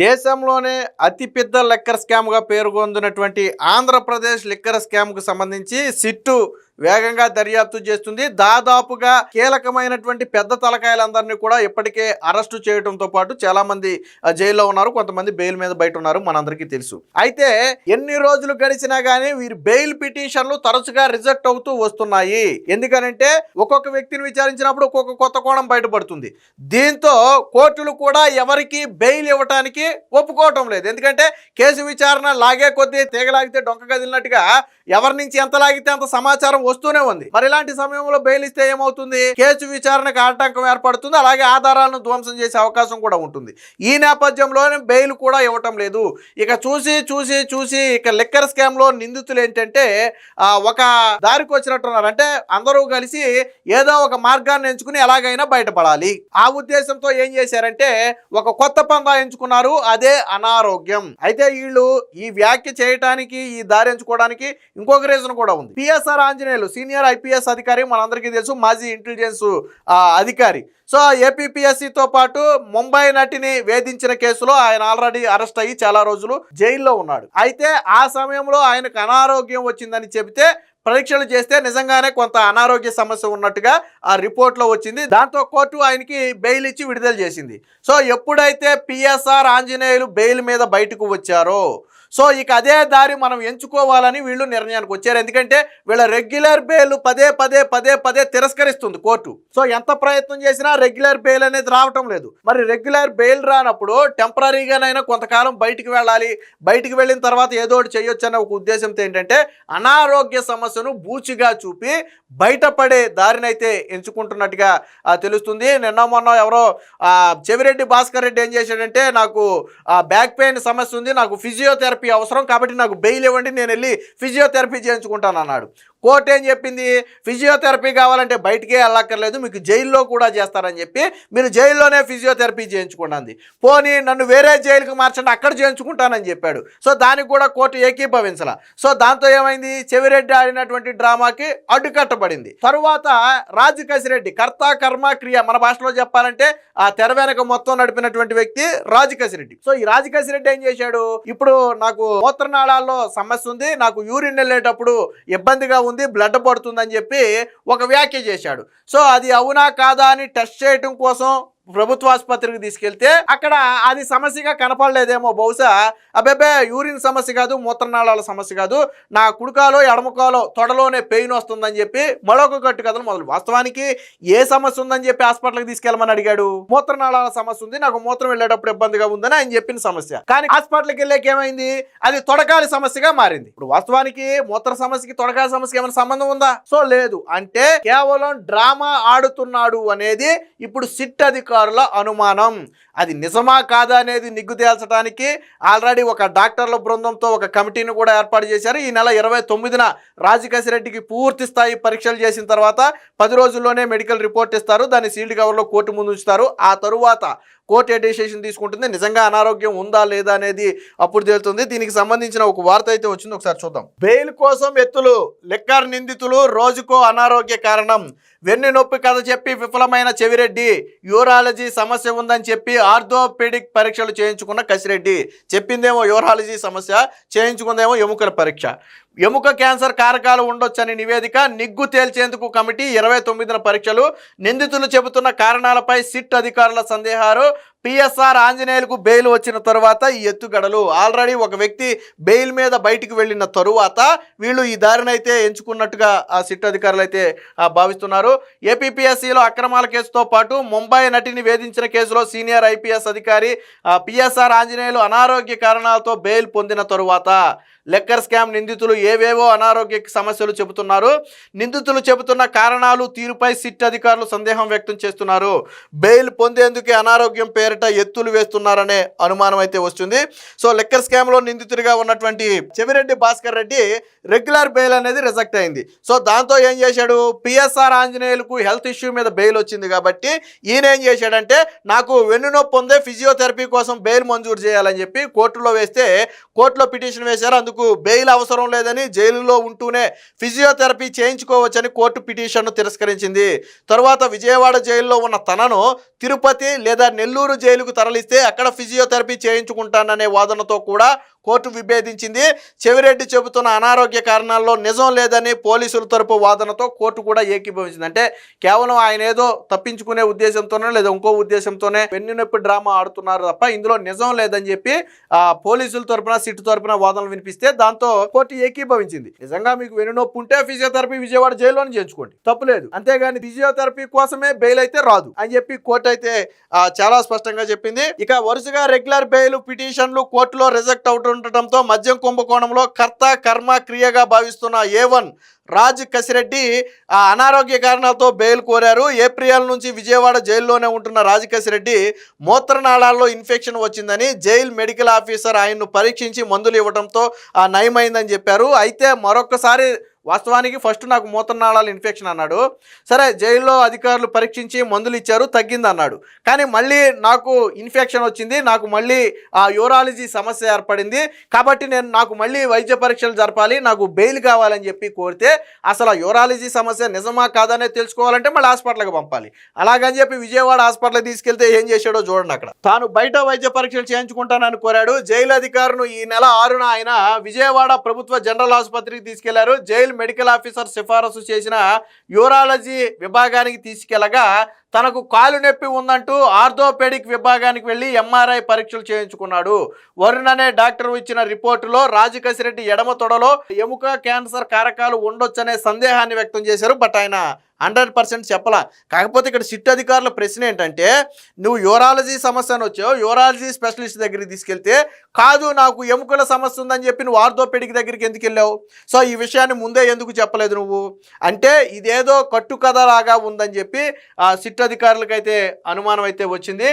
దేశంలోనే అతిపెద్ద లిక్కర్ స్కామ్గా పేరుగొందినటువంటి ఆంధ్రప్రదేశ్ లిక్కర్ స్కామ్కు సంబంధించి సిట్టు వేగంగా దర్యాప్తు చేస్తుంది. దాదాపుగా కీలకమైనటువంటి పెద్ద తలకాయలందరినీ కూడా ఇప్పటికే అరెస్టు చేయడంతో పాటు చాలా మంది జైల్లో ఉన్నారు. కొంతమంది బెయిల్ మీద బయట ఉన్నారు. మనందరికీ తెలుసు. అయితే ఎన్ని రోజులు గడిచినా గానీ వీరి బెయిల్ పిటిషన్లు తరచుగా రిజెక్ట్ అవుతూ వస్తున్నాయి. ఎందుకనంటే ఒక్కొక్క వ్యక్తిని విచారించినప్పుడు ఒక్కొక్క కొత్త కోణం బయటపడుతుంది. దీంతో కోర్టులు కూడా ఎవరికి బెయిల్ ఇవ్వటానికి ఒప్పుకోవటం లేదు. ఎందుకంటే కేసు విచారణ లాగే కొద్దీ తీగలాగితే డొంక కదిలినట్టుగా ఎవరి నుంచి ఎంత లాగితే అంత సమాచారం వస్తూనే ఉంది. మరి ఇలాంటి సమయంలో బెయిల్ ఇస్తే ఏమవుతుంది? కేసు విచారణకు ఆటంకం ఏర్పడుతుంది. అలాగే ఆధారాలను ధ్వంసం చేసే అవకాశం కూడా ఉంటుంది. ఈ నేపథ్యంలోనే బెయిల్ కూడా ఇవ్వటం లేదు. ఇక చూసి చూసి చూసి ఇక లిక్కర్ స్కామ్లో నిందితులు ఏంటంటే ఒక దారికి వచ్చినట్టున్నారు. అంటే అందరూ కలిసి ఏదో ఒక మార్గాన్ని ఎంచుకుని ఎలాగైనా బయటపడాలి. ఆ ఉద్దేశంతో ఏం చేశారంటే ఒక కొత్త పందా ఎంచుకున్నారు. అదే అనారోగ్యం. అయితే వీళ్ళు ఈ వ్యాఖ్య చేయటానికి ఈ దారి ఎంచుకోవడానికి ఇంకొక రీజన్ కూడా ఉంది. పిఎస్ఆర్ ఆంజనేయులు సీనియర్ ఐపీఎస్ అధికారి మనందరికీ తెలుసు మాజీ ఇంటెలిజెన్స్ అధికారి. సో ఏపీపీఎస్సీతో పాటు ముంబై నటిని వేధించిన కేసులో ఆయన ఆల్రెడీ అరెస్ట్ అయ్యి చాలా రోజులు జైల్లో ఉన్నాడు. అయితే ఆ సమయంలో ఆయనకు అనారోగ్యం వచ్చిందని చెబితే పరీక్షలు చేస్తే నిజంగానే కొంత అనారోగ్య సమస్య ఉన్నట్టుగా ఆ రిపోర్ట్లో వచ్చింది. దాంతో కోర్టు ఆయనకి బెయిల్ ఇచ్చి విడుదల చేసింది. సో ఎప్పుడైతే పిఎస్ఆర్ ఆంజనేయులు బెయిల్ మీద బయటకు వచ్చారో సో ఇక అదే దారి మనం ఎంచుకోవాలని వీళ్ళు నిర్ణయానికి వచ్చారు. ఎందుకంటే వీళ్ళ రెగ్యులర్ బెయిల్ పదే పదే పదే పదే తిరస్కరిస్తుంది కోర్టు. సో ఎంత ప్రయత్నం చేసినా రెగ్యులర్ బెయిల్ అనేది రావటం లేదు. మరి రెగ్యులర్ బెయిల్ రానప్పుడు టెంపరీగానైనా కొంతకాలం బయటికి వెళ్ళాలి. బయటికి వెళ్ళిన తర్వాత ఏదో ఒకటి చేయొచ్చు అనే ఒక ఉద్దేశంతో ఏంటంటే అనారోగ్య సమస్యను బూచిగా చూపి బయటపడే దారినైతే ఎంచుకుంటున్నట్టుగా తెలుస్తుంది. నిన్న మొన్న ఎవరో చెవిరెడ్డి భాస్కర్ రెడ్డి ఏం చేశాడంటే నాకు బ్యాక్ పెయిన్ సమస్య ఉంది నాకు ఫిజియోథెరపీ అవసరం కాబట్టి నాకు బెయిల్ ఇవ్వండి నేను వెళ్ళి ఫిజియోథెరపీ చేయించుకుంటాను అన్నాడు కోర్టు ఏం చెప్పింది? ఫిజియోథెరపీ కావాలంటే బయటికే వెళ్ళక్కర్లేదు మీకు జైల్లో కూడా చేస్తారని చెప్పి మీరు జైల్లోనే ఫిజియోథెరపీ చేయించుకున్నది పోనీ నన్ను వేరే జైలుకి మార్చండి అక్కడ చేయించుకుంటానని చెప్పాడు. సో దానికి కూడా కోర్టు ఏకీభవించాల. సో దాంతో ఏమైంది? చెవిరెడ్డి ఆడినటువంటి డ్రామాకి అడ్డుకట్టబడింది. తరువాత రాజు కసిరెడ్డి కర్త కర్మ క్రియ మన భాషలో చెప్పాలంటే ఆ తెర వెనక మొత్తం నడిపినటువంటి వ్యక్తి రాజు కసిరెడ్డి సో ఈ రాజు కసిరెడ్డి ఏం చేశాడు? ఇప్పుడు నాకు మూత్రనాళాల్లో సమస్య ఉంది నాకు యూరిన్ వెళ్ళేటప్పుడు ఇబ్బందిగా ఉంది ఉంది బ్లడ్ పడుతుందని చెప్పి ఒక వ్యాఖ్య చేశాడు. సో అది అవునా కాదా అని టెస్ట్ చేయటం కోసం ప్రభుత్వ ఆసుపత్రికి తీసుకెళ్తే అక్కడ అది సమస్యగా కనపడలేదేమో. బహుశా అబ్బాబే యూరిన్ సమస్య కాదు మూత్రనాళాల సమస్య కాదు. నా కుడుకాలో ఎడమకాలో తొడలోనే పెయిన్ వస్తుందని చెప్పి మరొక కట్టు కథలు మొదలు. వాస్తవానికి ఏ సమస్య ఉందని చెప్పి హాస్పిటల్కి తీసుకెళ్ళమని అడిగాడు? మూత్రనాళాల సమస్య ఉంది నాకు మూత్రం వెళ్ళేటప్పుడు ఇబ్బందిగా ఉందని ఆయన చెప్పిన సమస్య. కానీ హాస్పిటల్కి వెళ్ళాక ఏమైంది? అది తొడకాలి సమస్యగా మారింది. ఇప్పుడు వాస్తవానికి మూత్ర సమస్యకి తొడకాలి సమస్యకి ఏమైనా సంబంధం ఉందా? సో లేదు. అంటే కేవలం డ్రామా ఆడుతున్నాడు అనేది ఇప్పుడు సిట్ అది అనుమానం. అది నిజమా కాదా అనేది నిగ్గు తేల్చడానికి ఆల్రెడీ ఒక డాక్టర్ల బృందంతో ఒక కమిటీని కూడా ఏర్పాటు చేశారు. ఈ నెల ఇరవై తొమ్మిదిన రాజకేశిరెడ్డికి పూర్తి స్థాయి పరీక్షలు చేసిన తర్వాత పది రోజుల్లోనే మెడికల్ రిపోర్ట్ ఇస్తారు. దాన్ని సీల్డ్ కవర్లో కోర్టు ముందు ఉంచుతారు. ఆ తరువాత కోర్టు ఏ డెసిషన్ తీసుకుంటుంది? నిజంగా అనారోగ్యం ఉందా లేదా అనేది అప్పుడు తేలుతుంది. దీనికి సంబంధించిన ఒక వార్త అయితే వచ్చింది. ఒకసారి చూద్దాం. బెయిల్ కోసం ఎత్తులు లెక్కర్ నిందితులు రోజుకో అనారోగ్య కారణం. వెన్ను నొప్పి కథ చెప్పి విఫలమైన చెవిరెడ్డి. యూరాలజీ సమస్య ఉందని చెప్పి ఆర్థోపెడిక్ పరీక్షలు చేయించుకున్న కసిరెడ్డి. చెప్పిందేమో యూరాలజీ సమస్య చేయించుకుందేమో ఎముకల పరీక్ష. ఎముక క్యాన్సర్ కారకాలు ఉండొచ్చని నివేదిక నిగ్గు తేల్చేందుకు కమిటీ ఇరవై తొమ్మిదిన పరీక్షలు. నిందితులు చెబుతున్న కారణాలపై సిట్ అధికారుల సందేహాలు పిఎస్ఆర్ ఆంజనేయులకు బెయిల్ వచ్చిన తరువాత ఈ ఎత్తుగడలు ఆల్రెడీ ఒక వ్యక్తి బెయిల్ మీద బయటికి వెళ్ళిన తరువాత వీళ్ళు ఈ దారినైతే ఎంచుకున్నట్టుగా ఆ సిట్ అధికారులు అయితే భావిస్తున్నారు. ఏపీపీఎస్సీలో అక్రమాల కేసుతో పాటు ముంబై నటిని వేధించిన కేసులో సీనియర్ ఐపీఎస్ అధికారి ఆ, పిఎస్ఆర్ ఆంజనేయులు అనారోగ్య కారణాలతో బెయిల్ పొందిన తరువాత లెక్కర్ స్కామ్ నిందితులు ఏవేవో అనారోగ్య సమస్యలు చెబుతున్నారు. నిందితులు చెబుతున్న కారణాలు తీరుపై సిట్ అధికారులు సందేహం వ్యక్తం చేస్తున్నారు. బెయిల్ పొందేందుకే అనారోగ్యం పేరు పేరిట ఎత్తులు వేస్తున్నారనే అనుమానం అయితే వస్తుంది. సో లెక్కర్ స్కామ్లో నిందితుడిగా ఉన్నటువంటి చెవిరెడ్డి భాస్కర్ రెడ్డి రెగ్యులర్ బెయిల్ అనేది రిజెక్ట్ అయింది. సో దాంతో ఏం చేశాడు? పిఎస్ఆర్ ఆంజనేయులకు హెల్త్ ఇష్యూ మీద బెయిల్ వచ్చింది కాబట్టి ఈయన ఏం చేశాడంటే నాకు వెన్నునొప్పి ఉందే ఫిజియోథెరపీ కోసం బెయిల్ మంజూరు చేయాలని చెప్పి కోర్టులో వేస్తే కోర్టులో పిటిషన్ వేశారు. అందుకు బెయిల్ అవసరం లేదని జైలులో ఉంటూనే ఫిజియోథెరపీ చేయించుకోవచ్చని కోర్టు పిటిషన్ను తిరస్కరించింది. తరువాత విజయవాడ జైల్లో ఉన్న తనను తిరుపతి లేదా నెల్లూరు జైలుకు తరలిస్తే అక్కడ ఫిజియోథెరపీ చేయించుకుంటాననే వాదనతో కూడా కోర్టు విభేదించింది. చెవిరెడ్డి చెబుతున్న అనారోగ్య కారణాల్లో నిజం లేదని పోలీసుల తరపు వాదనతో కోర్టు కూడా ఏకీభవించింది. అంటే కేవలం ఆయన ఏదో తప్పించుకునే ఉద్దేశంతోనే లేదా ఇంకో ఉద్దేశంతోనే వెన్నునొప్పి డ్రామా ఆడుతున్నారు తప్ప ఇందులో నిజం లేదని చెప్పి ఆ పోలీసుల తరపున సిట్ తరపున వాదనలు వినిపిస్తే దాంతో కోర్టు ఏకీభవించింది. నిజంగా మీకు వెన్నునొప్పి ఉంటే ఫిజియోథెరపీ విజయవాడ జైల్లోనే చేయించుకోండి తప్పులేదు అంతేగాని ఫిజియోథెరపీ కోసమే బెయిల్ అయితే రాదు అని చెప్పి కోర్టు అయితే చాలా స్పష్టంగా చెప్పింది. ఇక వరుసగా రెగ్యులర్ బెయిల్ పిటిషన్లు కోర్టులో రిజెక్ట్ ఉండటంతో మద్యం కుంభకోణంలో కర్త కర్మ క్రియగా భావిస్తున్న ఏ వన్ రాజ్ కసిరెడ్డి ఆ అనారోగ్య కారణాలతో బెయిల్ కోరారు. ఏప్రిల్ నుంచి విజయవాడ జైల్లోనే ఉంటున్న రాజ్ కసిరెడ్డి మూత్రనాళాల్లో ఇన్ఫెక్షన్ వచ్చిందని జైల్ మెడికల్ ఆఫీసర్ ఆయన్ను పరీక్షించి మందులు ఇవ్వడంతో ఆ నయమైందని చెప్పారు. అయితే మరొకసారి వాస్తవానికి ఫస్ట్ నాకు మూతనాళాల ఇన్ఫెక్షన్ అన్నాడు. సరే జైల్లో అధికారులు పరీక్షించి మందులు ఇచ్చారు తగ్గింది అన్నాడు కానీ మళ్ళీ నాకు ఇన్ఫెక్షన్ వచ్చింది నాకు మళ్ళీ ఆ యూరాలజీ సమస్య ఏర్పడింది. కాబట్టి నేను నాకు మళ్ళీ వైద్య పరీక్షలు జరపాలి నాకు బెయిల్ కావాలని చెప్పి కోరితే అసలు ఆ యూరాలజీ సమస్య నిజమా కాదనే తెలుసుకోవాలంటే మళ్ళీ హాస్పిటల్కి పంపాలి. అలాగని చెప్పి విజయవాడ హాస్పిటల్కి తీసుకెళ్తే ఏం చేశాడో చూడండి అక్కడ. తాను బయట వైద్య పరీక్షలు చేయించుకుంటానని కోరాడు. జైలు అధికారులు ఈ నెల ఆరున ఆయన విజయవాడ ప్రభుత్వ జనరల్ ఆసుపత్రికి తీసుకెళ్ళారు. జైలు మెడికల్ ఆఫీసర్ సిఫారసు చేసిన యూరాలజీ విభాగానికి తీసుకెళ్ళగా తనకు కాలు నొప్పి ఉందంటూ ఆర్థోపెడిక్ విభాగానికి వెళ్ళి ఎంఆర్ఐ పరీక్షలు చేయించుకున్నాడు. వరుణ్ అనే డాక్టర్ ఇచ్చిన రిపోర్టులో రాజకసిరెడ్డి ఎడమ తొడలో ఎముక క్యాన్సర్ కారకాలు ఉండొచ్చనే సందేహాన్ని వ్యక్తం చేశారు. బట్ ఆయన హండ్రెడ్ పర్సెంట్ చెప్పలా. కాకపోతే ఇక్కడ సిట్ అధికారుల ప్రశ్న ఏంటంటే నువ్వు యూరాలజీ సమస్య అని వచ్చావు. యూరాలజీ స్పెషలిస్ట్ దగ్గరికి తీసుకెళ్తే కాదు నాకు ఎముకల సమస్య ఉందని చెప్పి నువ్వు ఆర్థోపెడిక్ దగ్గరికి ఎందుకు వెళ్ళావు? సో ఈ విషయాన్ని ముందే ఎందుకు చెప్పలేదు నువ్వు? అంటే ఇదేదో కట్టుకథ లాగా ఉందని చెప్పి ఆ సిట్ అధికారులకైతే అనుమానం అయితే వచ్చింది.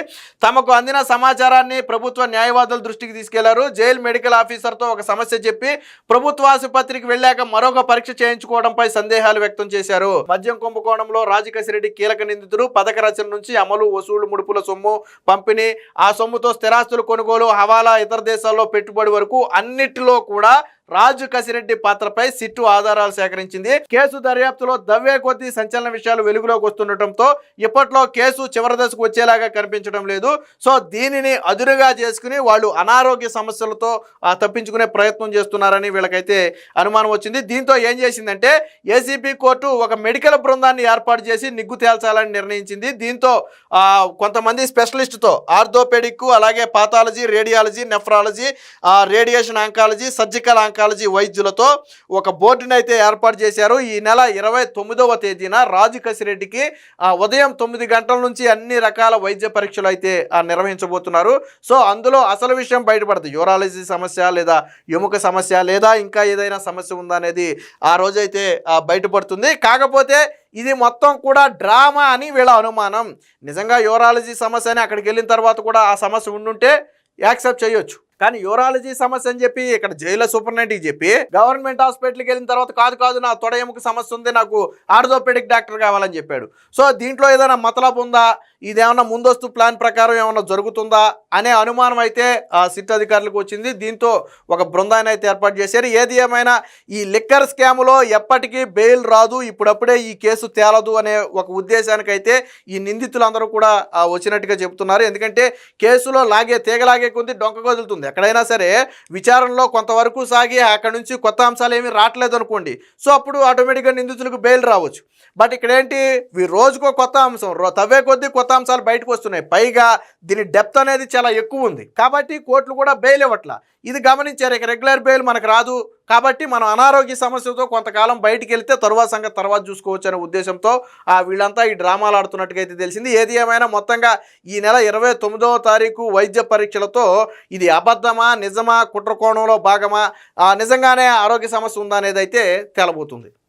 తమకు అందిన సమాచారాన్ని ప్రభుత్వ న్యాయవాదుల దృష్టికి తీసుకెళ్ళారు. జైలు మెడికల్ ఆఫీసర్తో ఒక సమస్య చెప్పి ప్రభుత్వ ఆసుపత్రికి వెళ్ళాక మరొక పరీక్ష చేయించుకోవడంపై సందేహాలు వ్యక్తం చేశారు. మద్యం కుంభకోణంలో రాజకసిరెడ్డి కీలక నిందితుడు. పథక రచన నుంచి అమలు వసూలు ముడుపుల సొమ్ము పంపిణీ ఆ సొమ్ముతో స్థిరాస్తులు కొనుగోలు హవాలా ఇతర దేశాల్లో పెట్టుబడి వరకు అన్నిటిలో కూడా రాజు కసిరెడ్డి పాత్రపై సిట్టు ఆధారాలు సేకరించింది. కేసు దర్యాప్తులో దవ్వే కొద్దీ సంచలన విషయాలు వెలుగులోకి వస్తుండటంతో ఇప్పట్లో కేసు చివరి దశకు వచ్చేలాగా కనిపించడం లేదు. సో దీనిని అదురుగా చేసుకుని వాళ్ళు అనారోగ్య సమస్యలతో తప్పించుకునే ప్రయత్నం చేస్తున్నారని వీళ్ళకైతే అనుమానం వచ్చింది. దీంతో ఏం చేసిందంటే ఏసీబీ కోర్టు ఒక మెడికల్ బృందాన్ని ఏర్పాటు చేసి నిగ్గు తేల్చాలని నిర్ణయించింది. దీంతో కొంతమంది స్పెషలిస్ట్తో ఆర్థోపెడిక్ అలాగే pathology radiology nephrology radiation oncology surgical oncology వైద్యులతో ఒక బోర్డుని అయితే ఏర్పాటు చేశారు. ఈ నెల ఇరవై తొమ్మిదవ తేదీన రాజు కసిరెడ్డికి ఆ, ఉదయం తొమ్మిది గంటల నుంచి అన్ని రకాల వైద్య పరీక్షలు అయితే ఆ, నిర్వహించబోతున్నారు. సో అందులో అసలు విషయం బయటపడుతుంది యూరాలజీ సమస్య లేదా ఎముక సమస్య లేదా ఇంకా ఏదైనా సమస్య ఉందా అనేది ఆ రోజైతే బయటపడుతుంది. కాకపోతే ఇది మొత్తం కూడా డ్రామా అని వీళ్ళ అనుమానం. నిజంగా యూరాలజీ సమస్య అని అక్కడికి వెళ్ళిన తర్వాత కూడా ఆ సమస్య ఉండుంటే యాక్సెప్ట్ చేయొచ్చు. కానీ యూరాలజీ సమస్య అని చెప్పి ఇక్కడ జైలు సూపరింటెండెంట్కి చెప్పి గవర్నమెంట్ హాస్పిటల్కి వెళ్ళిన తర్వాత కాదు కాదు నా తొడ ఎముక సమస్య ఉంది నాకు ఆర్థోపెడిక్ డాక్టర్ కావాలని చెప్పాడు. సో దీంట్లో ఏదైనా మతలబు ఉందా? ఇదేమన్నా ముందస్తు ప్లాన్ ప్రకారం ఏమన్నా జరుగుతుందా అనే అనుమానం అయితే ఆ సిట్ అధికారులకు వచ్చింది. దీంతో ఒక బృందాన్ని అయితే ఏర్పాటు చేశారు. ఏది ఏమైనా ఈ లిక్కర్ స్కామ్లో ఎప్పటికీ బెయిల్ రాదు ఇప్పుడప్పుడే ఈ కేసు తేలదు అనే ఒక ఉద్దేశానికైతే ఈ నిందితులందరూ కూడా వచ్చినట్టుగా చెబుతున్నారు. ఎందుకంటే కేసులో లాగే తీగలాగే కొంది డొంక కదులుతుంది. ఎక్కడైనా సరే విచారణలో కొంతవరకు సాగి అక్కడ నుంచి కొత్త అంశాలు ఏమీ రావట్లేదు అనుకోండి. సో అప్పుడు ఆటోమేటిక్గా నిందితులకు బెయిల్ రావచ్చు. బట్ ఇక్కడ ఏంటి రోజుకో కొత్త అంశం. రో- తవ్వే కొద్దీ కొత్త అంశాలు బయటకు వస్తున్నాయి. పైగా దీని డెప్త్ అనేది చాలా ఎక్కువ ఉంది. కాబట్టి కోర్టులు కూడా బెయిల్ ఇవ్వట్ల. ఇది గమనించారు. ఇక రెగ్యులర్ బెయిల్ మనకు రాదు. కాబట్టి మనం అనారోగ్య సమస్యతో కొంతకాలం బయటికి వెళ్తే తరువాత సంగతి తర్వాత చూసుకోవచ్చు అనే ఉద్దేశంతో ఆ వీళ్ళంతా ఈ డ్రామాలు ఆడుతున్నట్టుగా అయితే తెలిసింది. ఏది ఏమైనా మొత్తంగా ఈ నెల ఇరవై తొమ్మిదవ తారీఖు వైద్య పరీక్షలతో ఇది అబద్ధమా నిజమా కుట్రకోణంలో భాగమా ఆ, నిజంగానే ఆరోగ్య సమస్య ఉందా అనేది అయితే తేలబోతుంది.